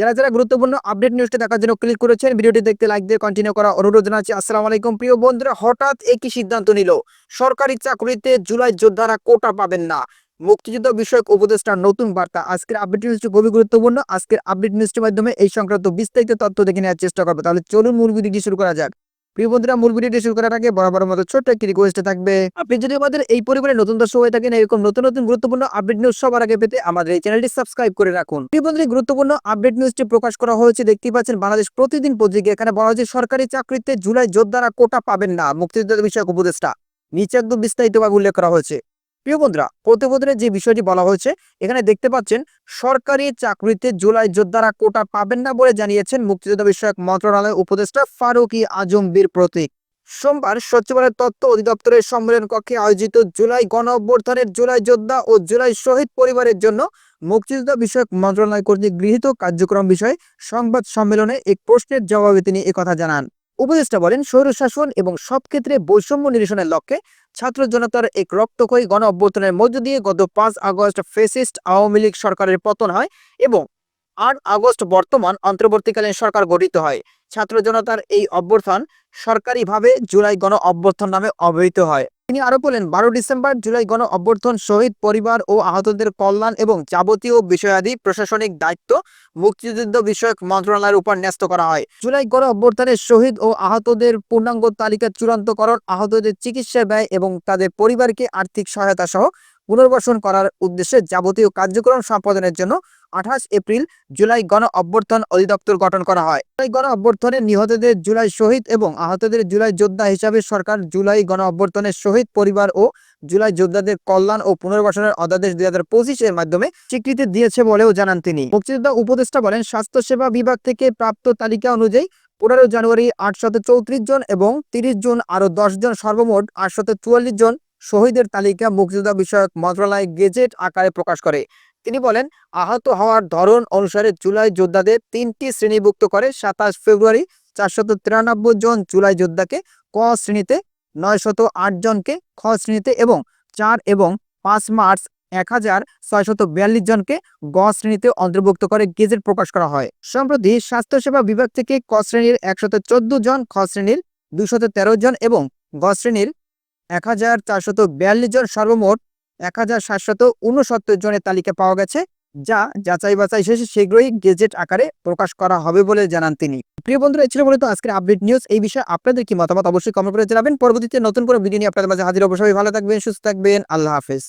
যারা যারা গুরুত্বপূর্ণ আপডেট নিউজটি দেখার জন্য ক্লিক করেছেন, ভিডিওটি দেখতে লাইক দিয়ে কন্টিনিউ করা অনুরোধ জানাচ্ছি। আসসালামু আলাইকুম। প্রিয় বন্ধুরা, হঠাৎ একই সিদ্ধান্ত নিল। সরকারি চাকরিতে জুলাই যোদ্ধারা কোটা পাবেন না। মুক্তিযুদ্ধ বিষয়ক উপদেষ্টার নতুন বার্তা। আজকের আপডেট নিউজটি খুবই গুরুত্বপূর্ণ। আজকের আপডেট নিউজটির মাধ্যমে এই সংক্রান্ত বিস্তারিত তথ্য দেখে নেওয়ার চেষ্টা করব। তাহলে চলুন মূল ভিডিওটি শুরু করা যাক। প্রিয় বন্ধুরা, মূল ভিডিওটি শুরু করার আগে বরাবর মতো একটি থাকবে। আপনি যদি আমাদের এই পরিবারে নতুন দর্শক হয়ে থাকেন, এরকম নতুন নতুন গুরুত্বপূর্ণ আপডেট নিউজ সবার আগে পেতে আমাদের এই চ্যানেলটি সাবস্ক্রাইব করে রাখুন। প্রিয় গুরুত্বপূর্ণ আপডেট নিউজটি প্রকাশ করা হয়েছে, দেখতেই পাচ্ছেন বাংলাদেশ প্রতিদিন পত্রিকা এখানে বলা হয়েছে, সরকারি চাকরিতে জুলাই যোদ্ধারা কোটা পাবেন না। মুক্তিযুদ্ধ বিষয়ক উপদেষ্টা নিচে একদম বিস্তারিতভাবে উল্লেখ করা হয়েছে। প্রিয় বন্ধুরা, প্রতিবেদনে যে বিষয়টি বলা হয়েছে, এখানে দেখতে পাচ্ছেন, সরকারি চাকরিতে জুলাই যোদ্ধারা কোটা পাবেন না বলে জানিয়েছেন মুক্তিযুদ্ধ বিষয়ক মন্ত্রণালয় উপদেষ্টা ফারুকি আজম বীর প্রতীক। সোমবার সচিবালয় তথ্য অধিদপ্তরের সম্মেলন কক্ষে আয়োজিত জুলাই গণ অভ্যর্থনের জুলাই যোদ্ধা ও জুলাই শহীদ পরিবারের জন্য মুক্তিযুদ্ধ বিষয়ক মন্ত্রণালয় কর্তৃক গৃহীত কার্যক্রম বিষয়ে সংবাদ সম্মেলনে এক প্রশ্নের জবাবে তিনি একথা জানান। উপদেষ্টা বলেন, স্বৈরশাসন এবং সব ক্ষেত্রে বৈষম্য নিরসনের লক্ষ্যে ছাত্র জনতার এক রক্তক্ষয়ী গণ অভ্যর্থনের মধ্য দিয়ে গত পাঁচ আগস্ট ফেসিস্ট আওয়ামী লীগ সরকারের পতন হয় এবং আট আগস্ট বর্তমান অন্তর্বর্তীকালীন সরকার গঠিত হয়। ছাত্র জনতার এই অভ্যর্থন সরকারিভাবে জুলাই গণ অভ্যর্থন নামে অবহিত হয়। তিনি আরও বলেন, বারো ডিসেম্বর জুলাই গণ অভ্যর্থন শহীদ পরিবার ও আহতদের কল্যাণ এবং যাবতীয় বিষয়াদি প্রশাসনিক দায়িত্ব মুক্তিযুদ্ধ বিষয়ক মন্ত্রণালয়ের উপর ন্যস্ত করা হয়। জুলাই গণ অভ্যর্থনে শহীদ ও আহতদের পূর্ণাঙ্গ তালিকা চূড়ান্তকরণ, আহতদের চিকিৎসা ব্যয় এবং তাদের পরিবারকে আর্থিক সহায়তা সহ পুনর্বাসন করার উদ্দেশ্যে যাবতীয় কার্যক্রম সম্পাদনের জন্য আঠাশ এপ্রিল জুলাই গণ অভ্যর্থন অধিদপ্তর গঠন করা হয়। জুলাই গণ অভ্যর্থনে নিহতদের জুলাই শহীদ এবং আহতদের জুলাই যোদ্ধা হিসাবে সরকার জুলাই গণ অভ্যর্থনের শহীদ পরিবার ও জুলাই যোদ্ধাদের কল্যাণ ও পুনর্বাসনের অধ্যাদেশ দুই হাজার পঁচিশের মাধ্যমে স্বীকৃতি দিয়েছে বলেও জানান তিনি। মুক্তিযোদ্ধা উপদেষ্টা বলেন, স্বাস্থ্যসেবা বিভাগ থেকে প্রাপ্ত তালিকা অনুযায়ী পনেরো জানুয়ারি আটশত চৌত্রিশ জন এবং তিরিশ জুন আরও দশ জন সর্বমোট আটশত চুয়াল্লিশ জন শহীদের তালিকা মুক্তিযোদ্ধা বিষয়ক মন্ত্রণালয় গেজেট আকারে প্রকাশ করে। তিনি বলেন, আহত হওয়ার ধরন অনুসারে জুলাই যোদ্ধাদের তিনটি শ্রেণীভুক্ত করে, সাতাশ ফেব্রুয়ারি চারশত তিরানব্বই জন জুলাই যোদ্ধাকে ক শ্রেণীতে, নয়শত আট জনকে খ শ্রেণীতে এবং চার এবং পাঁচ মার্চ এক হাজার ছয়শত বিয়াল্লিশ জনকে গ শ্রেণীতে অন্তর্ভুক্ত করে গেজেট প্রকাশ করা হয়। সম্প্রতি স্বাস্থ্যসেবা বিভাগ থেকে ক শ্রেণির একশত চোদ্দ জন, খ শ্রেণির দুশত তেরো জন এবং গ শ্রেণির এক হাজার চারশত বিয়াল্লিশ জন সর্বমোট এক হাজার সাতশত উনসত্তর জনের তালিকা পাওয়া গেছে, যা যাচাই বাছাই শেষে শীঘ্রই গেজেট আকারে প্রকাশ করা হবে বলে জানান তিনি। প্রিয় বন্ধুরা ছিল মূলত আজকের আপডেট নিউজ। এই বিষয়ে আপনাদের কি মতামত অবশ্যই কমেন্ট করে জানাবেন। পরবর্তীতে নতুন করে ভিডিও নিয়ে আপনাদের মাঝে হাজির অবশ্যই ভালো থাকবেন, সুস্থ থাকবেন। আল্লাহ হাফেজ।